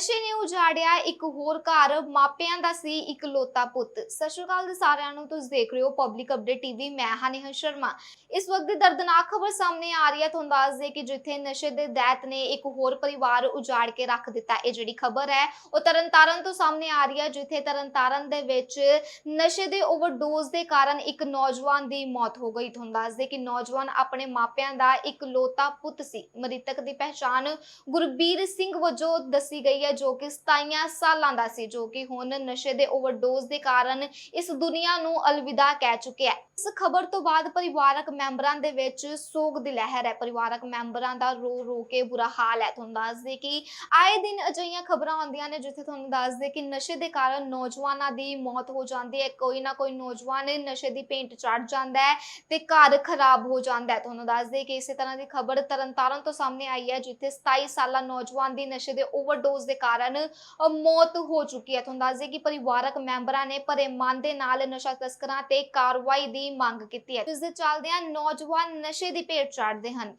ਨਸ਼ੇ ਨੇ ਉਜਾੜਿਆ ਇੱਕ ਹੋਰ ਘਰ, ਮਾਪਿਆਂ ਦਾ ਸੀ ਇੱਕ ਲੋਤਾ ਪੁੱਤ। ਸਤਿ ਸ਼੍ਰੀ ਅਕਾਲ ਜੀ ਸਾਰਿਆਂ ਨੂੰ, ਤੁਸੀਂ ਦੇਖ ਰਹੇ ਹੋ ਪਬਲਿਕ ਅਪਡੇਟ ਟੀਵੀ ਮੈਂ ਹਾਂ ਨੇਹਾ ਸ਼ਰਮਾ। ਇਸ ਵਕਤ ਦੀ ਦਰਦਨਾਕ ਖਬਰ ਸਾਹਮਣੇ ਆ ਰਹੀ ਹੈ, ਤੁਹਾਨੂੰ ਦੱਸ ਦੇ ਕਿ ਜਿੱਥੇ ਨਸ਼ੇ ਦੇ ਦੈਤ ਨੇ ਇੱਕ ਹੋਰ ਪਰਿਵਾਰ ਉਜਾੜ ਕੇ ਰੱਖ ਦਿੱਤਾ, ਇਹ ਜਿਹੜੀ ਖਬਰ ਹੈ, ਉਹ ਤਰਨਤਾਰਨ ਤੋਂ ਸਾਹਮਣੇ ਆ ਰਹੀ ਹੈ, ਜਿੱਥੇ ਤਰਨਤਾਰਨ ਦੇ ਵਿੱਚ ਨਸ਼ੇ ਦੇ ਓਵਰਡੋਜ਼ ਦੇ ਕਾਰਨ ਇੱਕ ਨੌਜਵਾਨ ਦੀ ਮੌਤ ਹੋ ਗਈ। ਤੁਹਾਨੂੰ ਦੱਸ ਦੇ ਕਿ ਨੌਜਵਾਨ ਆਪਣੇ ਮਾਪਿਆਂ ਦਾ ਇੱਕ ਲੋਤਾ ਪੁੱਤ ਸੀ। ਮ੍ਰਿਤਕ ਦੀ ਪਹਿਚਾਣ ਗੁਰਬੀਰ ਸਿੰਘ ਵਜੋਂ ਦੱਸੀ ਗਈ ਹੈ ਜੋ ਕਿ 27 ਸਾਲਾਂ ਦਾ ਸੀ, ਜੋ ਕਿ ਹੁਣ ਨਸ਼ੇ ਦੇ ਓਵਰਡੋਜ਼ ਦੇ ਕਾਰਨ ਇਸ ਦੁਨੀਆ ਨੂੰ ਅਲਵਿਦਾ ਕਹਿ ਚੁੱਕਿਆ ਹੈ। ਇਸ ਖਬਰ ਤੋਂ ਬਾਅਦ ਪਰਿਵਾਰਕ ਮੈਂਬਰਾਂ ਦੇ ਵਿੱਚ ਸੋਗ ਦੀ ਲਹਿਰ ਹੈ। ਪਰਿਵਾਰਕ ਮੈਂਬਰਾਂ ਦਾ ਰੋ ਰੋ ਕੇ ਬੁਰਾ ਹਾਲ ਹੈ। ਤੁਹਾਨੂੰ ਦੱਸ ਦੇ ਕਿ ਆਏ ਦਿਨ ਅਜਿਹੀਆਂ ਖਬਰਾਂ ਆਉਂਦੀਆਂ ਨੇ ਜਿੱਥੇ ਤੁਹਾਨੂੰ ਦੱਸ ਦੇ ਕਿ ਨਸ਼ੇ ਦੇ ਕਾਰਨ ਨੌਜਵਾਨਾਂ ਦੀ ਮੌਤ ਹੋ ਜਾਂਦੀ ਹੈ। ਕੋਈ ਨਾ ਕੋਈ ਨੌਜਵਾਨ ਨਸ਼ੇ ਦੀ ਪੇਂਟ ਚੜ ਜਾਂਦਾ ਹੈ ਤੇ ਘਰ ਖਰਾਬ ਹੋ ਜਾਂਦਾ ਹੈ। ਤੁਹਾਨੂੰ ਦੱਸ ਦੇ ਕਿ ਇਸੇ ਤਰ੍ਹਾਂ ਦੀ ਖਬਰ ਤਰਨਤਾਰਨ ਤੋਂ ਸਾਹਮਣੇ ਆਈ ਹੈ, ਜਿੱਥੇ 27 ਸਾਲਾ ਨੌਜਵਾਨ ਦੀ ਨਸ਼ੇ ਦੇ ਓਵਰਡੋਜ਼ ਦੇ ਕਾਰਨ ਮੌਤ ਹੋ ਚੁੱਕੀ ਹੈ। ਤੁਹਾਨੂੰ ਦੱਸ ਦੇ ਕਿ ਪਰਿਵਾਰਕ ਮੈਂਬਰਾਂ ਨੇ ਭਰੇ ਮਨ ਦੇ ਨਾਲ ਨਸ਼ਾ ਤਸਕਰਾਂ ਤੇ ਕਾਰਵਾਈ ਦੀ ਮੰਗ ਕੀਤੀ ਹੈ। ਇਸ ਦੇ ਚੱਲਦਿਆਂ ਨੌਜਵਾਨ ਨਸ਼ੇ ਦੀ ਭੇਟ ਚੜ੍ਹਦੇ ਹਨ।